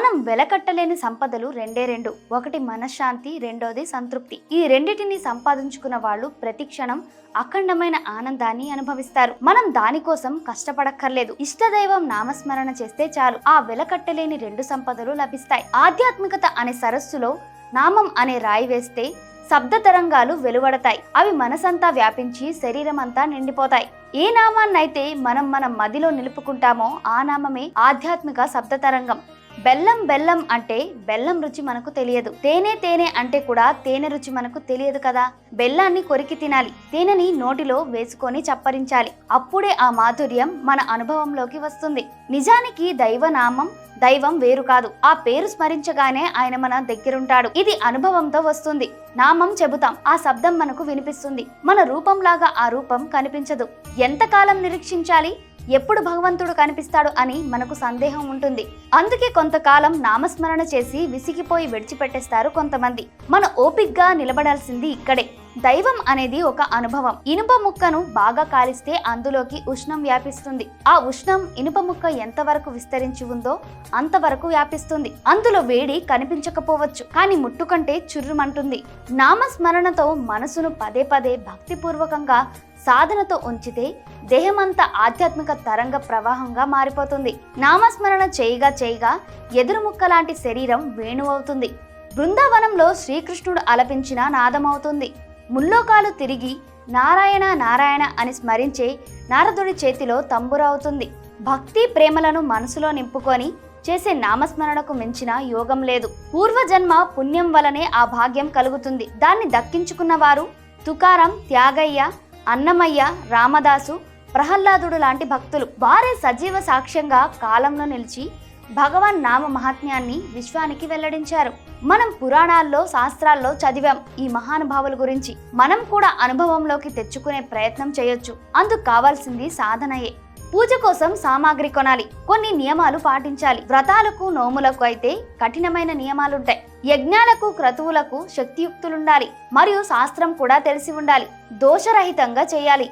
మనం వెలకట్టలేని సంపదలు రెండే రెండు. ఒకటి మనశ్శాంతి రెండోది సంతృప్తి. ఈ రెండిటిని సంపాదించుకున్న వాళ్ళు ప్రతి క్షణం అఖండమైన ఆనందాన్ని అనుభవిస్తారు. మనం దానికోసం కష్టపడక్కర్లేదు. ఇష్టదైవం నామస్మరణ చేస్తే చాలు. ఆ వెలకట్టలేని రెండు సంపదలు లభిస్తాయి. ఆధ్యాత్మికత అనే సరస్సులో నామం అనే రాయి వేస్తే శబ్ద తరంగాలు వెలువడతాయి. అవి మనసంతా వ్యాపించి శరీరం అంతా నిండిపోతాయి. ఏ నామాన్నైతే మనం మన మదిలో నిలుపుకుంటామో ఆ నామమే ఆధ్యాత్మిక శబ్ద తరంగం. బెల్లం బెల్లం అంటే బెల్లం రుచి మనకు తెలియదు. తేనె తేనె అంటే కూడా తేనె రుచి మనకు తెలియదు కదా. బెల్లాన్ని కొరికి తినాలి. తేనెని నోటిలో వేసుకొని చప్పరించాలి. అప్పుడే ఆ మాధుర్యం మన అనుభవంలోకి వస్తుంది. నిజానికి దైవనామం దైవం వేరు కాదు. ఆ పేరు స్మరించగానే ఆయన మన దగ్గరుంటాడు. ఇది అనుభవంతో వస్తుంది. నామం చెబుతాం. ఆ శబ్దం మనకు వినిపిస్తుంది. మన రూపంలాగా ఆ రూపం కనిపించదు. ఎంతకాలం నిరీక్షించాలి? ఎప్పుడు భగవంతుడు కనిపిస్తాడు అని మనకు సందేహం ఉంటుంది. అందుకే కొంతకాలం నామస్మరణ చేసి విసిగిపోయి విడిచిపెట్టేస్తారు కొంతమంది. మన ఓపిక్గా నిలబడాల్సింది ఇక్కడే. దైవం అనేది ఒక అనుభవం. ఇనుప ముక్కను బాగా కాలిస్తే అందులోకి ఉష్ణం వ్యాపిస్తుంది. ఆ ఉష్ణం ఇనుప ముక్క ఎంతవరకు విస్తరించి ఉందో అంతవరకు వ్యాపిస్తుంది. అందులో వేడి కనిపించకపోవచ్చు కానీ ముట్టుకంటే చుర్రుమంటుంది. నామస్మరణతో మనసును పదే పదే భక్తిపూర్వకంగా సాధనతో ఉంచితే దేహమంతా ఆధ్యాత్మిక తరంగ ప్రవాహంగా మారిపోతుంది. నామస్మరణ చేయగా చేయగా ఎదురుముక్క లాంటి శరీరం వేణువవుతుంది. బృందావనంలో శ్రీకృష్ణుడు అలపించిన నాదమవుతుంది. ముల్లోకాలు తిరిగి నారాయణ నారాయణ అని స్మరించే నారదుడి చేతిలో తంబురవుతుంది. భక్తి ప్రేమలను మనసులో నింపుకొని చేసే నామస్మరణకు మించిన యోగం లేదు. పూర్వజన్మ పుణ్యం వలనే ఆ భాగ్యం కలుగుతుంది. దాన్ని దక్కించుకున్న వారు తుకారం త్యాగయ్య అన్నమయ్య రామదాసు ప్రహ్లాదుడు లాంటి భక్తులు వారే సజీవ సాక్ష్యంగా కాలంలో నిలిచి భగవాన్ నామ మహాత్మ్యాన్ని విశ్వానికి వెల్లడించారు. మనం పురాణాల్లో శాస్త్రాల్లో చదివాం ఈ మహానుభావుల గురించి. మనం కూడా అనుభవంలోకి తెచ్చుకునే ప్రయత్నం చేయొచ్చు. అందుకు కావాల్సింది సాధనయే. పూజ కోసం సామాగ్రి కొనాలి. కొన్ని నియమాలు పాటించాలి. వ్రతాలకు నోములకు అయితే కఠినమైన నియమాలుంటాయి. యజ్ఞాలకు క్రతువులకు శక్తియుక్తులుండాలి. మరియు శాస్త్రం కూడా తెలిసి ఉండాలి. దోషరహితంగా చేయాలి.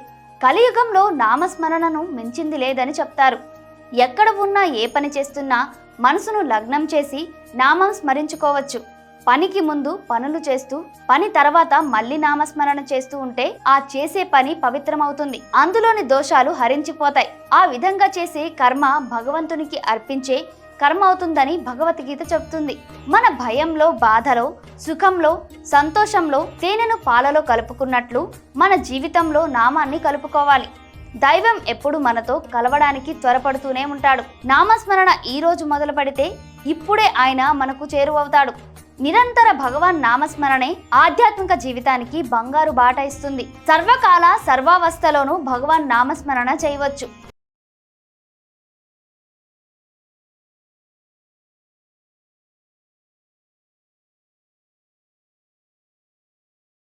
కలియుగంలో నామస్మరణను మించింది లేదని చెప్తారు. ఎక్కడ ఉన్నా ఏ పని చేస్తున్నా మనసును లగ్నం చేసి నామం స్మరించుకోవచ్చు. పనికి ముందు పనులు చేస్తూ పని తర్వాత మళ్ళీ నామస్మరణ చేస్తూ ఉంటే ఆ చేసే పని పవిత్రమవుతుంది. అందులోని దోషాలు హరించిపోతాయి. ఆ విధంగా చేసే కర్మ భగవంతునికి అర్పించే కర్మ అవుతుందని భగవద్గీత చెబుతుంది మన భయంలో బాధలో సుఖంలో సంతోషంలో తేనెను పాలలో కలుపుకున్నట్లు మన జీవితంలో నామాన్ని కలుపుకోవాలి. దైవం ఎప్పుడు మనతో కలవడానికి త్వరపడుతూనే ఉంటాడు. నామస్మరణ ఈ రోజు మొదలు పెడితే ఇప్పుడే ఆయన మనకు చేరువవుతాడు. నిరంతర భగవాన్ నామస్మరణే ఆధ్యాత్మిక జీవితానికి బంగారు బాట ఇస్తుంది. సర్వకాల సర్వావస్థలోనూ భగవాన్ నామస్మరణ చేయవచ్చు.